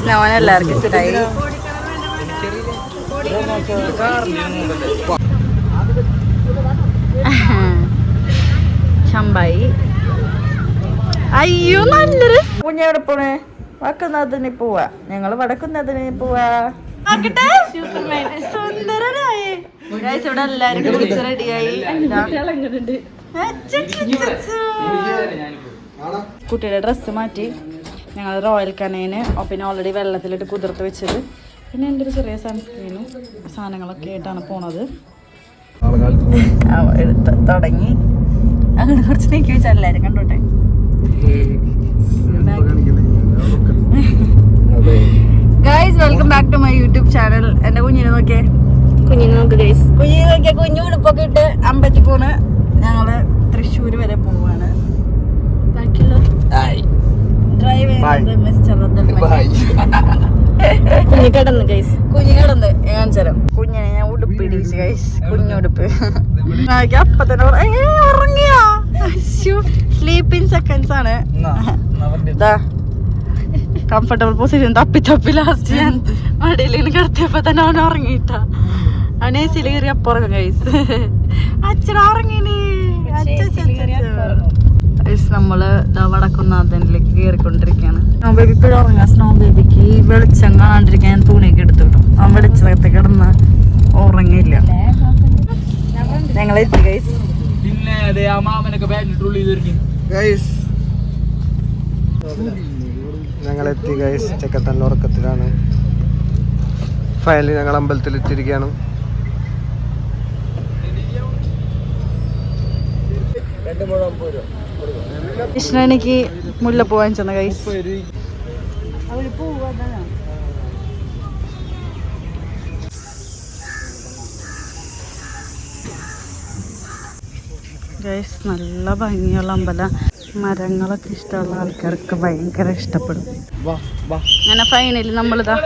സ്നോൻ എല്ലാവർക്കും ഇഷ്ടമായി ചമ്പായി. അയ്യോ നല്ലൊരു കുഞ്ഞെവിടെ പോണേ? വക്കുന്നതിന് പോവാ. ഞങ്ങൾ വടക്കുന്നതിന് പോവാ. സുന്ദരനായി. Guys, ഇവിടെ എല്ലാരും റെഡിയായി കുട്ടിയുടെ ഡ്രസ്സ് മാറ്റി. ഞങ്ങൾ റോയൽ കനേന് പിന്നെ ഓൾറെഡി വെള്ളത്തിലിട്ട് കുതിർത്ത് വെച്ചത്. പിന്നെ എന്റെ ഒരു ചെറിയ സൺസ്ക്രീനും സാധനങ്ങളൊക്കെ ആയിട്ടാണ് പോണത്. എടുത്ത് തുടങ്ങി. അങ്ങനെ കുറച്ച് നീക്കി വെച്ചാൽ എല്ലാവരും കണ്ടോട്ടെ? Guys welcome back to my YouTube channel എന്റെ കുഞ്ഞിനെ നോക്കിയേ? കുഞ്ഞിനെ നോക്ക് ഗൈസ് കുഞ്ഞിനെ നോക്കിയാൽ കുഞ്ഞു ഉടുപ്പൊക്കെ ഇട്ട് അമ്പത്തി പോണ്. ഞങ്ങൾ തൃശ്ശൂര് വരെ പോവാണ്. ഡ്രൈവ് ചെയ്യുന്നത് മിസ്റ്റർ കുഞ്ഞി കിടന്ന് ഗൈസ് കുഞ്ഞി കിടന്ന് കാണിച്ചുതരാം കുഞ്ഞിനെ ഞാൻ ഉടുപ്പിടിച്ച് ഗൈസ് കുഞ്ഞുടുപ്പ് അപ്പൊ തന്നെ ഉറങ്ങിയാ? സ്ലീപ്പിംഗ് സെക്കൻഡ്സ് ആണ്. കംഫർട്ടബിൾ പൊസിഷൻ തപ്പി തപ്പി ലാസ്റ്റ് ഞാൻ മടിയിൽ കിടത്തിയപ്പോ തന്നെ അവൻ ഉറങ്ങിയിട്ടാ. അവനെ എ സിയിൽ കയറി അപ്പൊ ഉറങ്ങും ഗൈസ് അച്ഛൻ ഉറങ്ങിനി ഗൈസ് നമ്മൾ വടക്കുന്നാഥനിലേക്ക് കയറിക്കൊണ്ടിരിക്കുകയാണ് സ്നോ ബേബി ഇപ്പോഴും ഉറങ്ങാം സ്നോ ബേബിക്ക്. വെളിച്ചം കാണാണ്ടിരിക്കാൻ ഞാൻ തുണിയൊക്കെ എടുത്തു കിട്ടും അവൻ വെളിച്ചത്തെ കിടന്ന് ഉറങ്ങിയില്ല. ഞങ്ങൾ എത്തി ഗൈസ് പിന്നെ ആ മാമനൊക്കെ ഗൈസ് ഞങ്ങൾ എത്തി ഗൈസ് ചെക്കത്തല്ല ഉറക്കത്തിലാണ്. ഫയലിൽ ഞങ്ങൾ അമ്പലത്തിൽ എത്തിയിരിക്കുകയാണ് കൃഷ്ണ എനിക്ക് മുല്ലപ്പൂ വാങ്ങിച്ചെന്ന ഗൈസ് ഗൈസ് നല്ല ഭംഗിയുള്ള അമ്പലം. മരങ്ങളൊക്കെ ഇഷ്ടമുള്ള ആൾക്കാർക്ക് ഭയങ്കര ഇഷ്ടപ്പെടും. അങ്ങനെ ഫൈനലി നമ്മളിതാ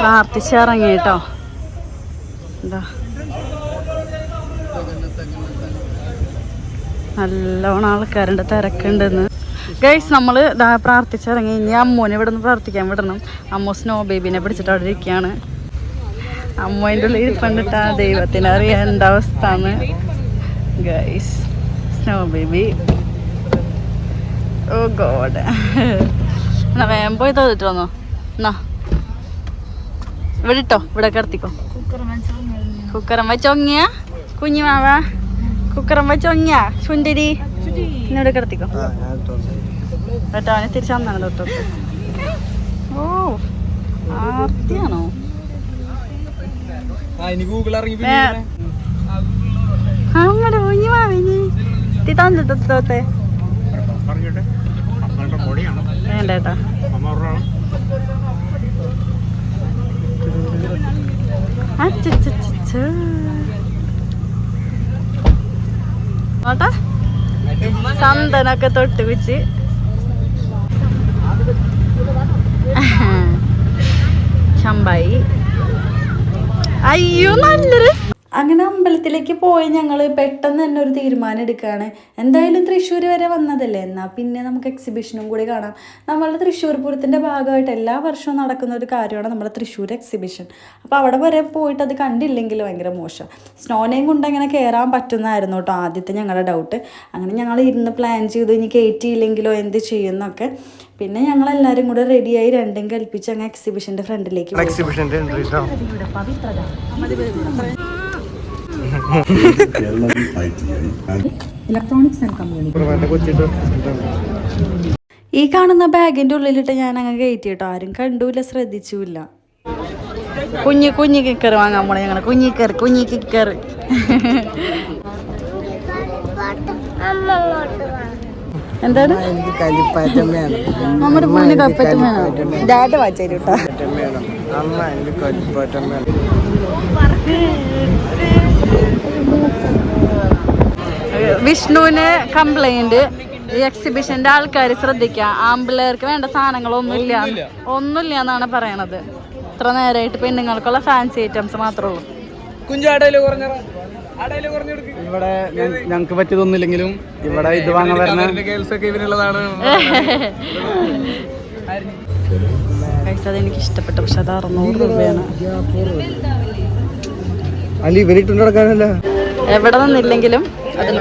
പ്രാർത്ഥിച്ചിറങ്ങി കേട്ടോ. എന്താ നല്ലോണം ആൾക്കാരുടെ തിരക്കുണ്ടെന്ന്. ഗൈസ് നമ്മൾ പ്രാർത്ഥിച്ചിറങ്ങി. ഇനി അമ്മൂനെ ഇവിടെ നിന്ന് പ്രാർത്ഥിക്കാൻ വിടണം. അമ്മോ സ്നോ ബേബിനെ പിടിച്ചിട്ട് അവിടെ ഇരിക്കുകയാണ്. അമ്മേന്റെ ഉള്ളിൽ ഇരിപ്പണ്ടിട്ടാ ദൈവത്തിന് അറിയാൻ എന്താ അവസ്ഥ എന്ന് guys snow baby oh god എന്നാ വേഗം പോയി തോന്നിട്ട് വന്നോ. എന്നാ. ഇവിടെ ഇട്ടോ. ഇവിടെ കിടത്തിക്കോ. കുക്കറമ്മ ചൊങ്ങിയ കുഞ്ഞു കുഞ്ഞുമാവ കുക്കറം വെച്ചൊങ്ങിയ ചുണ്ടിരി? ഇന്നിവിടെ കിടത്തിക്കോ. എന്നിട്ട് അവനെ തിരിച്ചു വന്നാണ് തൊട്ട് ഓ ആർത്തിയാണോ? ആ ഇനി ഗൂഗിൾ ഇറങ്ങി ഏ, അങ്ങനെ കുഞ്ഞുമാവിനി തി തന്നു തൊത്തെ വേണ്ട ഏട്ടാ അച്ചച്ചച്ചച്ച. നോട്ടാ ചന്ദനൊക്കെ തൊട്ട് വെച്ച് ചമ്പായി. അയ്യോ നല്ലൊരു അങ്ങനെ അമ്പലത്തിലേക്ക് പോയി ഞങ്ങൾ പെട്ടെന്ന് തന്നെ ഒരു തീരുമാനം എടുക്കുകയാണ്. എന്തായാലും തൃശ്ശൂർ വരെ വന്നതല്ലേ? എന്നാൽ പിന്നെ നമുക്ക് എക്സിബിഷനും കൂടി കാണാം. നമ്മളുടെ തൃശ്ശൂർ പൂരത്തിന്റെ ഭാഗമായിട്ട് എല്ലാ വർഷവും നടക്കുന്ന ഒരു കാര്യമാണ് നമ്മുടെ തൃശ്ശൂർ എക്സിബിഷൻ അപ്പോൾ അവിടെ വരെ പോയിട്ട് അത് കണ്ടില്ലെങ്കിൽ ഭയങ്കര മോശം. സ്നോനെയും കൊണ്ട് അങ്ങനെ കയറാൻ പറ്റുന്നതായിരുന്നു കേട്ടോ ആദ്യത്തെ ഞങ്ങളുടെ ഡൗട്ട് അങ്ങനെ ഞങ്ങൾ ഇരുന്ന് പ്ലാൻ ചെയ്തു ഇനി കയറ്റിയില്ലെങ്കിലോ എന്ത് ചെയ്യുന്നൊക്കെ. പിന്നെ ഞങ്ങൾ എല്ലാവരും കൂടെ റെഡിയായി രണ്ടും കൽപ്പിച്ച് അങ്ങ് എക്സിബിഷന്റെ ഫ്രണ്ടിലേക്ക് പോയി. എക്സിബിഷന്റെ എൻട്രി കൊച്ചി ഈ കാണുന്ന ബാഗിന്റെ ഉള്ളിലിട്ട് ഞാൻ അങ്ങ് കയറ്റി കേട്ടോ ആരും കണ്ടൂല ശ്രദ്ധിച്ചില്ല കുഞ്ഞി കുഞ്ഞി കിക്കർ വാങ്ങാൻ പോണേ ഞങ്ങൾ. കുഞ്ഞി കിക്കർ കുഞ്ഞി കിക്കർ എന്താണ്? നമ്മുടെ മോന് കപ്പറ്റും വേണം? കേട്ടോ കളിപ്പാറ്റം വേണം അമ്മ എനിക്ക് കൽപ്പാറ്റമ്മ വിഷ്ണുവിന് കംപ്ലൈന്റ് ഈ എക്സിബിഷന്റെ ആൾക്കാർ ശ്രദ്ധിക്കുക ആമ്പിള്ളേർക്ക് വേണ്ട സാധനങ്ങളൊന്നുമില്ല. ഒന്നുമില്ല. എന്നാണ് പറയണത്. ഇത്ര നേരമായിട്ട് പെണ്ണുങ്ങൾക്കുള്ള ഫാൻസി ഐറ്റംസ് മാത്രമേ ഉള്ളൂ ഇവിടെ ഞങ്ങൾക്ക് പറ്റിയതൊന്നുമില്ലെങ്കിലും ഇവിടെ ഇത് വാങ്ങാൻ വരുന്ന ഗേൾസ് ഒക്കെ ഇവനുള്ളതാണ് Guys, അത് എനിക്ക് ഇഷ്ടപ്പെട്ടു പക്ഷെ അത് അറുന്നൂറ് രൂപയാണ്. അലി ഇവരിട്ടുണ്ട് നടക്കാനല്ല എവിടെ നിന്നില്ലെങ്കിലും അതിൽ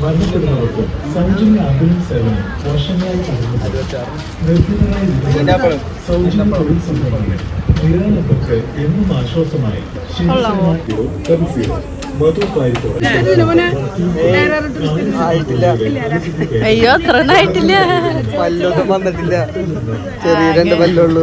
മരണപ്പെടുന്നവർക്കും സൗജന്യ ആംബുലൻസ് സേവനം വർഷങ്ങളായി സൗജന്യ തൊഴിൽ സംരംഭങ്ങൾ നിരാലംബർക്ക് എന്നും ആശ്വാസമായി അയ്യോ അത്ര ആയിട്ടില്ല. പല്ലൊന്നും വന്നിട്ടില്ല. ചെറിയ രണ്ട് പല്ലുള്ളൂ.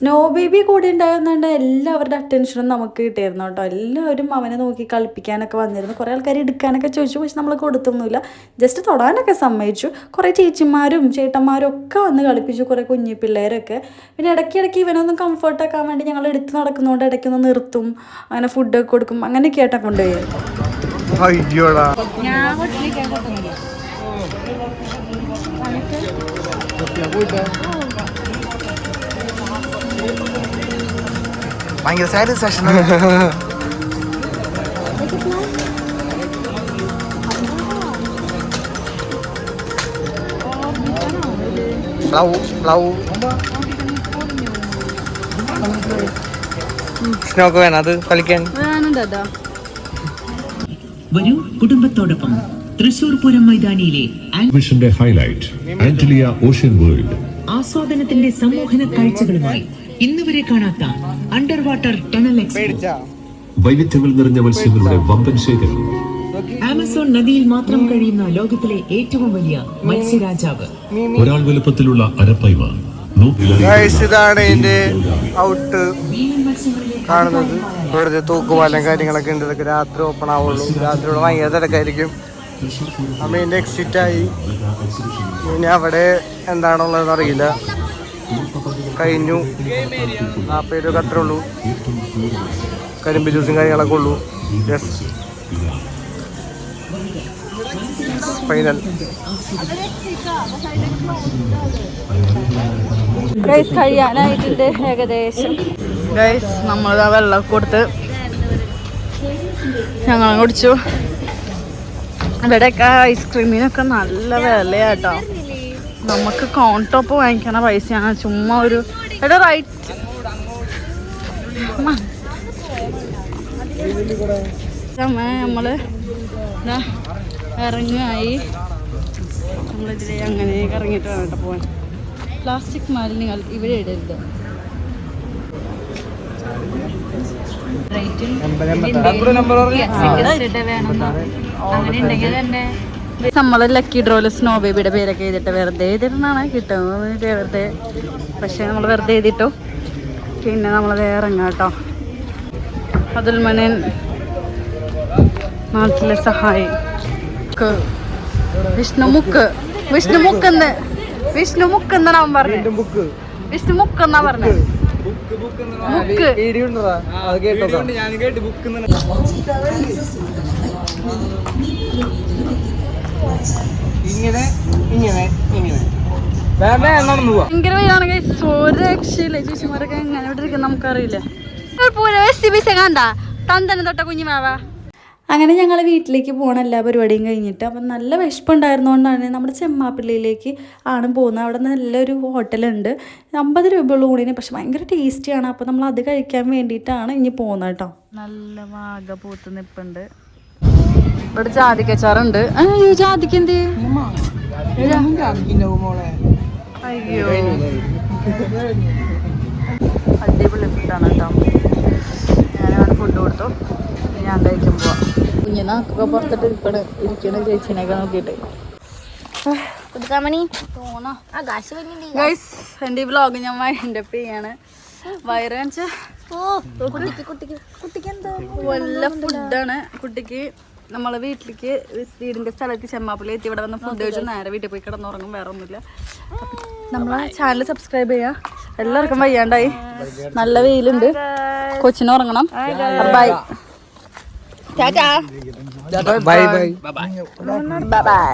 സ്നോ ബേബി കൂടെ ഉണ്ടായിരുന്നുകൊണ്ട് എല്ലാവരുടെ അറ്റൻഷനും നമുക്ക് കിട്ടിയിരുന്നു കേട്ടോ. എല്ലാവരും അവനെ നോക്കി കളിപ്പിക്കാനൊക്കെ വന്നിരുന്നു. കുറേ ആൾക്കാർ എടുക്കാനൊക്കെ ചോദിച്ചു പക്ഷെ നമ്മൾ കൊടുത്തൊന്നുമില്ല. ജസ്റ്റ് തൊടാനൊക്കെ സമ്മതിച്ചു. കുറേ ചേച്ചിമാരും ചേട്ടന്മാരും ഒക്കെ വന്ന് കളിപ്പിച്ചു കുറേ കുഞ്ഞു പിള്ളേരൊക്കെ. പിന്നെ ഇടയ്ക്കിടയ്ക്ക് ഇവനൊന്നും കംഫർട്ടാക്കാൻ വേണ്ടി ഞങ്ങൾ എടുത്ത് നടക്കുന്നതുകൊണ്ട് ഇടയ്ക്കൊന്ന് നിർത്തും അങ്ങനെ ഫുഡൊക്കെ കൊടുക്കും അങ്ങനെയൊക്കെ ആയിട്ടാണ് കൊണ്ടുപോയത്. അയ്യോടാ. ഭയങ്കര സാറ്റിസ്ഫാക്ഷൻ സ്നോക്ക് വേണം? അത് കളിക്കാൻ. വരൂ കുടുംബത്തോടൊപ്പം. തൃശൂർ പൂരം മൈതാനിയിലെ മിഷന്റെ ഹൈലൈറ്റ് ആന്റലിയ ഓഷ്യൻ വേൾഡ്. ആസ്വാദനത്തിന്റെ സമ്മോഹന കാഴ്ചകളുമായി ഇന്നുവരെ കാണാത്ത അണ്ടർ വാട്ടർ ടണൽ എക്സ്പോ. വൈവിധ്യങ്ങൾ നിറഞ്ഞ മത്സ്യങ്ങളുടെ വമ്പൻ ശേഖരം. ആമസോൺ നദിയിൽ മാത്രം കഴിയുന്ന ലോകത്തിലെ ഏറ്റവും വലിയ മത്സ്യരാജാവ്. ഒരാൾ വലുപ്പത്തിലുള്ള അരപ്പൈവ ഇതാണ് ഇതിന്റെ ഔട്ട് കാണുന്നത്. ഇവിടുത്തെ തൂക്കുപാലം കാര്യങ്ങളൊക്കെ ഉണ്ട്. ഇതൊക്കെ രാത്രി ഓപ്പൺ ആവുള്ളൂ. രാത്രി ഇവിടെ ഭയങ്കര തിരക്കായിരിക്കും. അമ്മേന്റെ എക്സിറ്റ് ആയി. ഇനി അവിടെ എന്താണുള്ളതെന്ന് അറിയില്ല. കഴിഞ്ഞു. നാൽപ്പത് രൂപ അത്രേ ഉള്ളൂ. കരിമ്പ് ജ്യൂസും കാര്യങ്ങളൊക്കെ ഉള്ളൂ. യെസ് ഫൈനൽ ഗൈസ് കഴിയാനായിട്ടുണ്ട് ഏകദേശം. ഗൈസ് നമ്മൾ ആ വെള്ളം കൊടുത്ത് ഞങ്ങൾ കുടിച്ചു. ഇവിടെയൊക്കെ ഐസ്ക്രീമിനൊക്കെ നല്ല വിലയാട്ടോ. നമുക്ക് കോൺടോപ്പ് വാങ്ങിക്കണ പൈസയാണ്. ചുമ്മാ ഒരു എടാ റൈറ്റ് നമ്മൾ ഇറങ്ങായി. നമ്മളിതിലെ അങ്ങനെ ഇറങ്ങിയിട്ട് വേണം കേട്ടോ പോവാൻ. പ്ലാസ്റ്റിക് മാലിന്യങ്ങൾ ഇവിടെ ഇടരുത്. നമ്മൾ ലക്കി ഡ്രോയിൽ സ്നോ ബേബിയുടെ പേരൊക്കെ എഴുതിട്ട് വെറുതെ എഴുതിട്ടാണ് കിട്ടുന്നത് വെറുതെ. പക്ഷെ നമ്മൾ വെറുതെ എഴുതിട്ടു പിന്നെ നമ്മൾ ഇറങ്ങാം കേട്ടോ. അതുൽ മനൻ നാട്ടിലെ സഹായി. ക്ക്. വിഷ്ണുമുക്ക് വിഷ്ണുമുക്ക് എന്ന്. വിഷ്ണുമുക്ക് എന്നാണ് അവൻ പറഞ്ഞത് വിഷ്ണുമുക്ക് വിഷ്ണു മുക്ക് എന്നാ പറഞ്ഞത് മുക്ക്. പേടിയുണ്ടോ അത് കേട്ടോ ഞാൻ കേട്ട്. ബുക്ക് ഭയങ്കര വെയിലാണെങ്കിൽ ഒരു രക്ഷയില്ല. ചേച്ചിമാരൊക്കെ എങ്ങനെ ഇരിക്കും നമുക്കറിയില്ല. കണ്ട? തന്തനം തൊട്ട കുഞ്ഞുമാവ അങ്ങനെ ഞങ്ങൾ വീട്ടിലേക്ക് പോകണം എല്ലാ പരിപാടിയും കഴിഞ്ഞിട്ട് അപ്പം നല്ല വിശപ്പുണ്ടായിരുന്നുകൊണ്ടാണ് നമ്മുടെ ചെമ്മാപ്പിള്ളിയിലേക്ക് ആണ് പോകുന്നത്. അവിടെ നല്ലൊരു ഹോട്ടലുണ്ട്. അമ്പത് രൂപയുള്ള ഊണിന് പക്ഷെ ഭയങ്കര ടേസ്റ്റിയാണ്. അപ്പോൾ നമ്മൾ അത് കഴിക്കാൻ വേണ്ടിയിട്ടാണ് ഇനി പോകുന്നത് കേട്ടോ. നല്ല വാഗ പൂത്ത് നിപ്പുണ്ട്. ഇവിടെ ജാതിക്കച്ചാറുണ്ട്. അയ്യോ ജാതിക്ക് എന്ത്? അയ്യോ. അടിപൊളി ഫുഡാണ് കേട്ടോ. ഞാനാണ് ഫുഡ് കൊടുത്തു. ഞാൻ കഴിക്കാൻ പോവാം. കുഞ്ഞു നാക്കൊക്കെ പുറത്തിട്ട് ഇരിക്കണ ഇരിക്കണ ചേച്ചിനെയൊക്കെ നോക്കിയിട്ട്. എന്റെ ഈ വ്ളോഗ് ഞാൻ വൈൻഡപ്പ് ചെയ്യാണ്. വയറ് കാണിച്ച. വല്ല ഫുഡാണ് കുട്ടിക്ക് നമ്മളെ വീട്ടിലേക്ക് വീടിന്റെ സ്ഥലത്ത് ചെമ്മാപ്പിള്ളി എത്തി. ഇവിടെ വന്ന് ഫുഡ് കഴിച്ച് നേരെ വീട്ടിൽ പോയി കിടന്നുറങ്ങും. വേറെ ഒന്നുമില്ല. നമ്മളെ ചാനൽ സബ്സ്ക്രൈബ് ചെയ്യാ. എല്ലാവർക്കും വയ്യാണ്ടായി. നല്ല വെയിലുണ്ട്. കൊച്ചിന് ഉറങ്ങണം. Bye bye bye bye bye